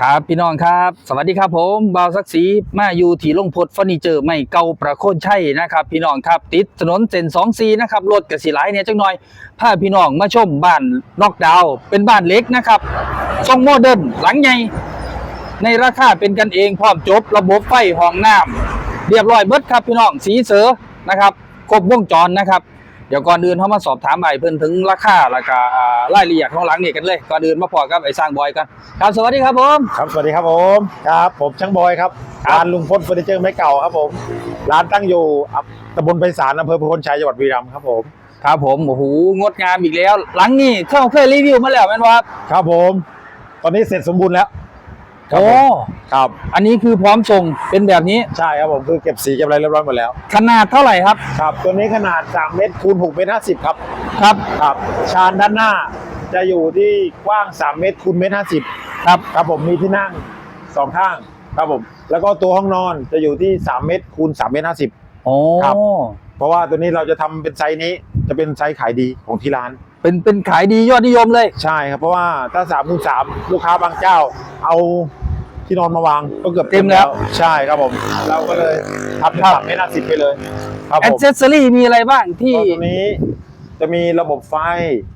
ครับพี่น้องครับ สวัสดีครับผมบ่าวศักดิ์ศรีมาอยู่ที่ลงพดเฟอร์นิเจอร์ไม่เก่าประโคนชัยนะครับ พี่น้องครับติดถนนเส้นสองซีนะครับรถกระสีหลเนี่ยจังหน่อยพาพี่น้องมาชมบ้านนอกดาว เป็นบ้านเล็กนะครับทรงโมเดิร์นหลังใหญ่ในราคาเป็นกันเองพร้อมจบระบบไฟห้องน้ำเรียบร้อยเบิดครับพี่น้องสีเสือนะครับครบวงจรนะครับ เดี๋ยวก่อนอื่นเขามาสอบถามไอ้เพิ่นถึงราคาแล้วก็อ่ารายละเอียดของหลังนี่กันเลยก่อนอื่นมาพอกับไอ้สร้างบอยกันครับสวัสดีครับผมครับสวัสดีครับผมครับผมช่างบอยครับครับร้านลุงพลเฟอร์นิเจอร์ไม้เก่าครับผมร้านตั้งอยู่อะตำบลไพศาลอำเภอพลชัยจังหวัดบุรีรัมย์ครับผมครับผมโอ้โหงดงามอีกแล้ว หลังนี้เท่าเคยรีวิวมาแล้วแม่นว่าครับผม ตอนนี้เสร็จสมบูรณ์แล้ว ครับโอ้ผม ครับ อันนี้คือพร้อมส่งเป็นแบบนี้ ใช่ครับผมคือเก็บสีเก็บอะไรเรียบร้อยหมดแล้วขนาดเท่าไหร่ครับครับ ตัวนี้ขนาด 3 เมตรคูณ6เมตร50 ครับ ครับครับ ชานด้านหน้าจะอยู่ที่กว้าง 3 เมตรคูณเมตร50 ครับ ครับผมมีที่นั่งสองข้าง ครับผม แล้วก็ตัวห้องนอนจะอยู่ที่ 3 เมตรคูณ3เมตร50 โอ้ครับ เพราะว่าตัวนี้เราจะทำเป็นไซส์นี้จะเป็นไซส์ขายดีของที่ร้าน เป็นเป็นขายดียอดนิยมเลย ใช่ครับเพราะว่าถ้าสามคูณสามลูกค้าบางเจ้า เอาที่นอนมาวางก็เกือบเต็มแล้ว ใช่ครับผม เราก็เลยทำเป็นสามเมตรห้าสิบไปเลยครับแอผดมเซสซอรี่มีอะไรบ้างที่ก็ตัวนี้จะมีระบบไฟ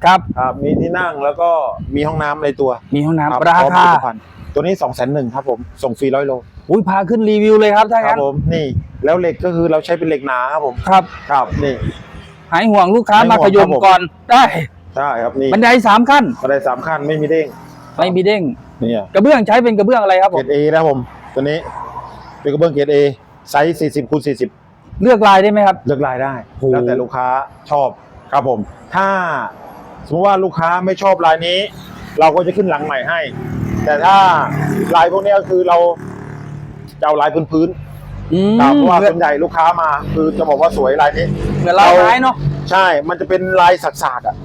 ครับครับมีที่นั่งแล้วก็มีห้องน้ำในตัว มีห้องคน้ำบราพอมคาผลิตภัณฑ์ตัวนี้สองแสนหนึ่งครับผม ส่งฟรีร้อยโลอุ้ยพาขึ้นรีวิวเลยครับถ้าครังั้บนผมนี่ แล้วเหล็กก็คือเราใช้เป็นเหล็กหนาครับผมครับครับนี่หายห่วงลูกค้าหายห่มาวงขยมครับผมก่อนได้ ใช่ครับนี่บันไดสามขั้นบันไดสามขั้นไม่มีเด้งไม่มีเด้งเนี่ยกระเบื้องใช้เป็นกระเบื้องอะไรครับผเกรมดเอนะครับผม ตัวนี้เป็นกระเบื้องเกรดเอไซส์40คูณ40เลือกลายได้ไหมครับ เลือกลายได้โอ้แล้วแต่ลูกค้าชอบครับผม ถ้าสมมติว่าลูกค้าไม่ชอบลายนี้ เราก็จะขึ้นหลังใหม่ให้ แต่ถ้าลายพวกนี้ก็คือเราจะเอาลายพื้นอืมๆครับเพราะว่าส่วนใหญ่ลูกค้ามา คือจะบอกว่าสวยลายนี้เหมือนลายไม้เนาะใช่ มันจะเป็นลายสักๆอะ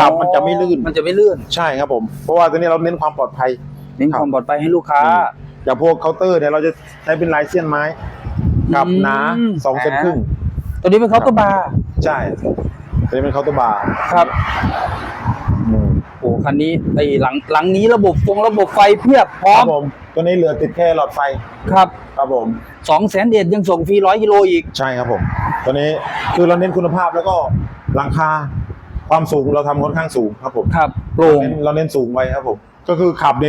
ครับมันจะไม่ลื่นมันจะไม่ลื่นใช่ครับผมเพราะว่าตัวนี้เราเน้นความปลอดภัยเน้นครับความปลอดภัยให้ลูกค้าอย่างพวกเคาน์เตอร์เนี่ยเราจะใช้เป็นลายเสี้ยนไม้กับอืมหนาสองเซนครึ่งตัวนี้เป็นเคาน์เตอร์บาร์ใช่ตัวนี้เป็นเคาน์เตอร์บาร์ครับอืมโอ้คันนี้ไอหลังหลังนี้ระบบฟงระบบไฟเพียบพร้อคมรับผมตัวนี้เหลือติดแค่หลอดไฟครับครับผมสองแสนเอ็ดยังส่งฟรีร้อยกิโลอีกใช่ครับผมตัวนี้คือเราเน้นคุณภาพแล้วก็หลังคา ความสูงเราทำค่อนข้างสูงครับผมครับโปร่งเราเน้นเราเน้นสูงไว้ครับผมก็คือขับใน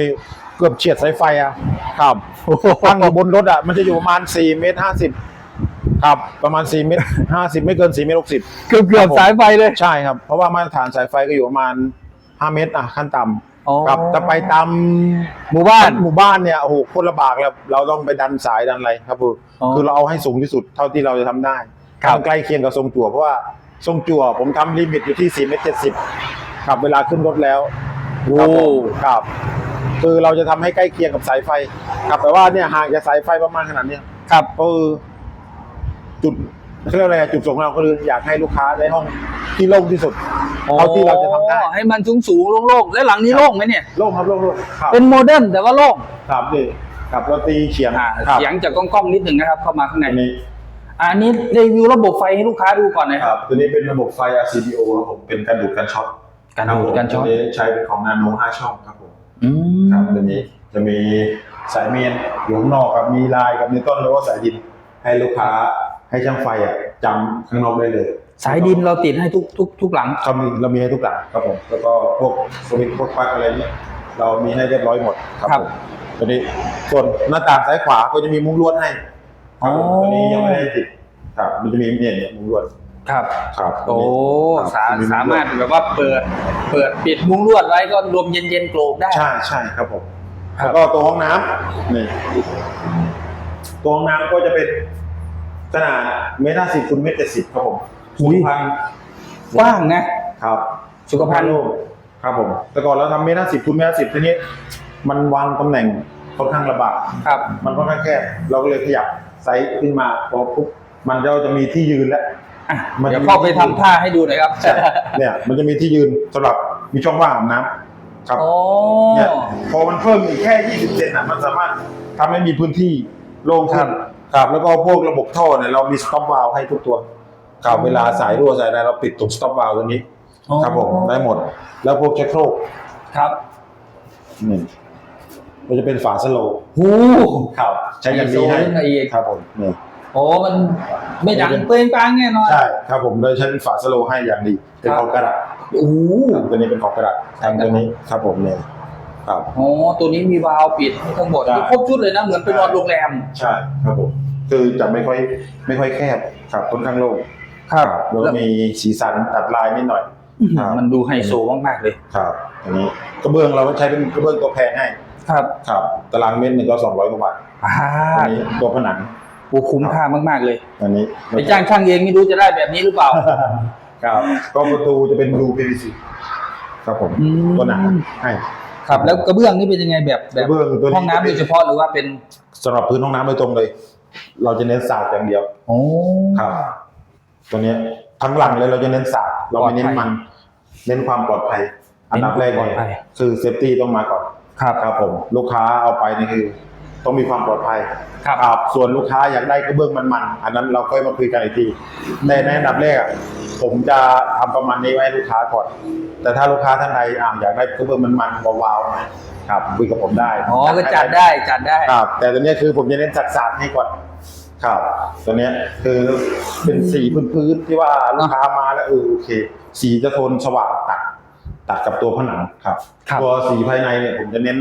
เกือบเฉียดสายไฟอะครับตั้งอยู่บนรถอะมันจะอยู่ประมาณ4เมตร50ครับประมาณ4เมตร50 ไม่เกิน4เมตร60เกือบเกือบครับผมสายไฟเลยใช่ครับ เพราะว่ามาตรฐานสายไฟก็อยู่ประมาณ 5 เมตรอะขั้นต่อ๋อำครับแต่ไปตามหมู่บ้านหมู่บ้านเนี่ยโอ้โหโคนลำบากแล้วเราต้องไปดันสายดันอะไรครับคืออ๋อคือเราเอาให้สูงที่สุดเท่าที่เราจะทำได้ครับมันใกล้เคียงกับทรงจั่วเพราะว่า ทรงจั่ว ผมทำลิมิตอยู่ที่4เมตร70ครับเวลาขึ้นรถแล้วโอ้ครับผมครับ คือเราจะทำให้ใกล้เคียงกับสายไฟ ครับแต่ว่าเนี่ยห่างจากสายไฟประมาณขนาดเนี้ยครับก็คือจุดเขาเรียกอะไรอะจุดส่งของเราก็คืออยากให้ลูกค้าได้ห้องที่โล่งที่สุดเท่าที่เราจะทำได้อ๋อให้มันสูงสูงๆโล่งๆและหลังนี้โล่งไหมเนี่ย โล่งครับโล่งโล่งครับเป็นโมเดิร์นแต่ว่าโล่งครับดิครับเราตีเฉียงอ่าครับเสียงจากกล้องๆนิดหนึ่งนะครับ เข้ามาข้างในอันนี้ อะอันนี้รีวิวระบบไฟให้ลูกค้าดูก่อนนะคครัรับบตัวนี้เป็นระบบไฟ RCDO ครับผมเป็นการดูดการช็อตการดูดการช็อตตัวนี้ใช้เป็นของนาโน5ช่องครับผมอืมครับตัวนี้จะมีสายเมนอยู่ข้างนอกครับมีลายกับนิวตันแล้วก็สายดิน ให้ลูกค้าให้ช่างไฟอะจำข้างนอกได้เลย สายดินเราติดให้ทุกทุกทุกหลัง เรามีเรามีให้ทุกหลังครับผม แล้วก็พวกสวิตช์พวกปลั๊กอะไรเนี่ยเรามีให้เรียบร้อยหมดครับครับ ผมตัวนี้ส่วนหน้าต่างซ้ายขวาก็จะมีมุ้งลวดให้ ครับผมอ๋อตัวนี้ยังไม่ได้ติดครับมันจะมีเนี่ยเนี่ยมุ้งลวด ครับ ครับโอ้ครับสาจะสามารถมุ้งลวดแบบว่าเปิด เปิดปิดมุ้งลวดไว้ก็ลมเย็นๆโกรกได้ ใช่ใช่ครับผมครับแล้วก็ตัวห้องน้ำนี่ตัวห้องน้ำก็จะเป็นขนาดเมตรห้าสิบคูณเมตรเจ็ดสิบครับผมอุ้ยพันกว้างนะ ครับ สุขภัณฑ์โลกครับผม แต่ก่อนเราทำเมตรห้าสิบคูณเมตรห้าสิบทีนี้ มันวางตำแหน่งค่อนข้างลำบากครับ มันค่อนข้างแคบเราก็เลยขยับ ไซส์ขึ้นมาพอปุ๊บมันก็จะมีที่ยืนแล้วอะมันเดี๋ยวเข้าไปทำท่าให้ดูหน่อยครับเนี่ย มันจะมีที่ยืนสำหรับมีช่องว่างอาบน้ำครับโอ้เนี่ยพอมันเพิ่มอีกแค่ 20เซนอะมันสามารถทำให้มีพื้นที่โล่งขึ้นครับแล้วก็พวกระบบท่อเนี่ยเรามีสต็อปวาลให้ทุกตัวครับเวลาสายรั่วสายอะไรเราปิดตรงสต็อปวาลตัวนี้ ครับผมได้หมด แล้วพวกเช็คโครกครับ นี่ มันจะเป็นฝาสโลว์หูครับใช้อย่างดีให้ไฮโซขึ้นมาอีกครับผมนี่โอ้มันไม่ดังเปลงปางแน่นอนใช่ครับผมโดยใช้เป็นฝาสโลว์ให้อย่างดีเป็นครับของกระดาษโอ้ครับตัวนี้เป็นของกระดาษใช่ทางตัวนี้ครับผมเนี่ยครับโหตัวนี้มีวาล์วปิดให้ทั้งหมดใช่ครบชุดเลยนะเหมือนไปนอนโรงแรมใช่ครับผมคือจะไม่ค่อยไม่ค่อยแคบครับค่อนข้างโล่งครับแล้วก็มีสีสันตัดลายนิดหน่อยครับมันดูไฮโซมากๆเลยครับอันนี้กระเบื้องเราก็ใช้เป็นกระเบื้องตัวแพงให้ ครับครับ ตารางเมตรหนึ่งก็สองร้อยกว่าบาทอ่าอันนี้ตัวผนังโอ้คุ้มค่ามากๆเลย อันนี้ไปจ้างช่างเองไม่รู้จะได้แบบนี้หรือเปล่า ครับก็ประตูจะเป็นรู PVC ครับผมอืมตัวหนาให้ครับ แล้วกระเบื้องนี่เป็นยังไงแบบแบกบระเบื้องตัวนี้ห้องน้ำโดยเฉพาะหรือว่าเป็นสำหรับพื้นห้องน้ำโดยตรงเลย เราจะเน้นสาดอย่างเดียวโอ้ครับ ตัวเนี้ยทั้งหลังเลยเราจะเน้นสาดเราไม่เน้นปลอดภัยมัน เน้นความปลอดภัย อันดับแรกเน้เลนความปลอดภัยยคือเซฟตี้ต้องมาก่อน ครับ ครับผมลูกค้าเอาไปนี่คือต้องมีความปลอดภัยครับครับ ส่วนลูกค้าอยากได้กระเบื้องมันๆอันนั้นเราค่อยมาคุยกันอีกทีแต่ในอันดับแรกอะผมจะทำประมาณนี้ไว้ให้ลูกค้าก่อน แต่ถ้าลูกค้าท่านใดอ่าอยากได้กระเบื้องมันๆวาวๆหน่อยครับคุยกับผมได้อ๋อก็จัดได้จัดได้ ครับ แต่ตัวเนี้ยคือผมจะเน้นสัดๆให้ก่อนครับตัวเนี้ยคือเป็นสีพื้นๆที่ว่าลูกค้ามาแล้วเออโอเค สีจะโทนสว่างตัด ตัดกับตัวผนังครับ ครับตัวสีภายในเนี่ยผมจะเน้น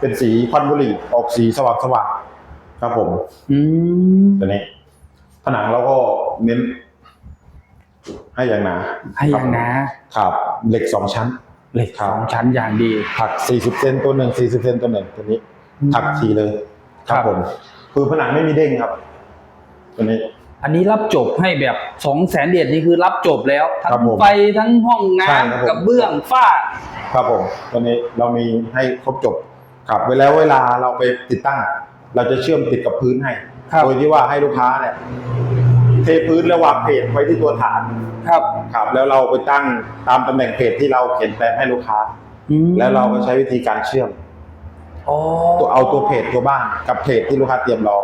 เป็นสีควันบุหรี่ออกสีสว่างๆครับผมอืมตัวนี้ ผนังเราก็เน้น ให้อย่างหนาให้อย่างนะครับ เหล็กสองชั้น เหล็กครัสบองชั้นอย่างดี ถัก40เซนตัวหนึ่ง40เซนตัวหนึ่งตัวนี้อืมถักทีเลยคครัรับบผม คือผนังไม่มีเด้งครับ ตัวนี้ อันนี้รับจบให้แบบสองแสนเหรียญนี่คือรับจบแล้วทั้ครับงผมไฟทั้งห้องใช่ครับผม น้ำกับเบื้องฝ้า ครับผมตัวนี้เรามีให้ครบจบครับเวลาเวลาเราไปติดตั้ง เราจะเชื่อมติดกับพื้นให้ ครับ โดยที่ว่าให้ลูกค้าเนี่ยเทพื้นแล้ววางเพจไว้ที่ตัวฐานครับ ครับ แล้วเราไปตั้งตามตำแหน่งเพจที่เราเขียนแปลนให้ลูกค้า อืมแล้วเราก็ใช้วิธีการเชื่อม อ๋อตัวเอาตัวเพจตัวบ้านกับเพจที่ลูกค้าเตรียมรอ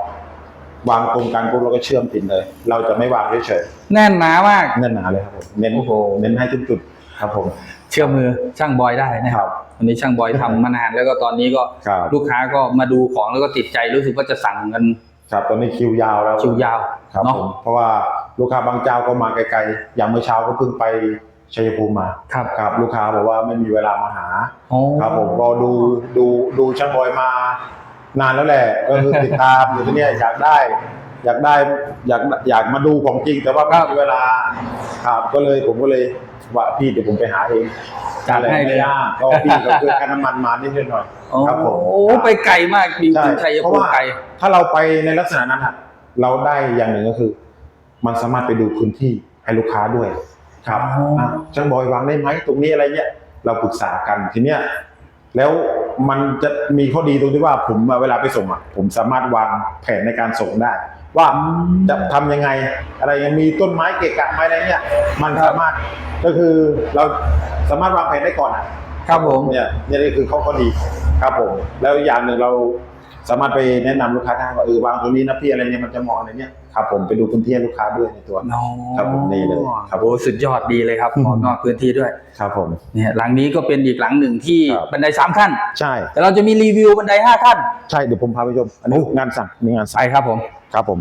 วางตรงกลางปุ๊บเราก็เชื่อมติดเลย เราจะไม่วางเฉยแน่นหนามากๆแน่นหนาเลยครับผมเน้นโอ้โห เน้นให้ทุกจุดครับผม เชื่อมือช่างบอยได้นะคครับรับวันนี้ช่างบอยทำมานานแล้วก็ตอนนี้ก็ครับ ลูกค้าก็มาดูของแล้วก็ติดใจรู้สึกว่าจะสั่งกันครับตอนนี้คิวยาวแล้วคิวยาวครับเนาะผมเพราะว่าลูกค้าบางเจ้าก็มาไกลๆอย่างเมื่อเช้าก็เพิ่งไปชัยภูมิมาครับครับลูกค้าบอกว่าไม่มีเวลามาหาโอ้ครับผมก็ดูดูดูช่างบอยมา นานแล้วแหละก็คือติดตามอยู่ที่เนี่ยอยากได้ อยากได้อยากอยากมาดูของจริง แต่ว่าไม่มีเวลาครับก็เลยผมก็เลยว่าพี่เดี๋ยวผมไปหาเองจัดให้เลยไม่ยากก็พี่ก็เพื่อค่าน้ำมันมานิดหน่อยโอ้ครับผมไปไกลมากจริงใช่ๆชัยเพราะภูมิว่าไกลถ้าเราไปในลักษณะนั้นอะเราได้อย่างหนึ่งก็คือ มันสามารถไปดูพื้นที่ให้ลูกค้าด้วย ครับอ๋ออะช่างบอยวางได้ไหมตรงนี้อะไรเงี้ยเราปรึกษากันทีเนี้ย แล้วมันจะมีข้อดีตรงที่ว่าผมอะเวลาไปส่งอะผมสามารถวางแผนในการส่งได้ ว่าจะทำยังไง อะไรยังมีต้นไม้เกะกะไหมอะไรเงี้ยมันสามารถก็คือเราสามารถวางแผนได้ก่อนอะครับผมเนี่ยเนี่ยนี่คือข้อข้อดีครับผม แล้วอีกอย่างหนึ่งเรา สามารถไปแนะนำลูกค้าได้ว่าเออวางตรงนี้นะพี่อะไรเนี่ยมันจะเหมาะอะไรเนี่ยครับผมไปดูพื้นที่ให้ลูกค้าด้วยในตัวอ๋อครับผมนี่เลยครับโอ้สุดยอดดีเลยครับขอนอกพื้นที่ด้วยครับผมเนี่ยหลังนี้ก็เป็นอีกหลังหนึ่งที่ครับบันไดสามขั้น ใช่ แต่เราจะมีรีวิวบันไดห้าขั้น ใช่เดี๋ยวผมพาไปชมอันนี้งานสั่งนี่งานไปสั่งครับผมครับผม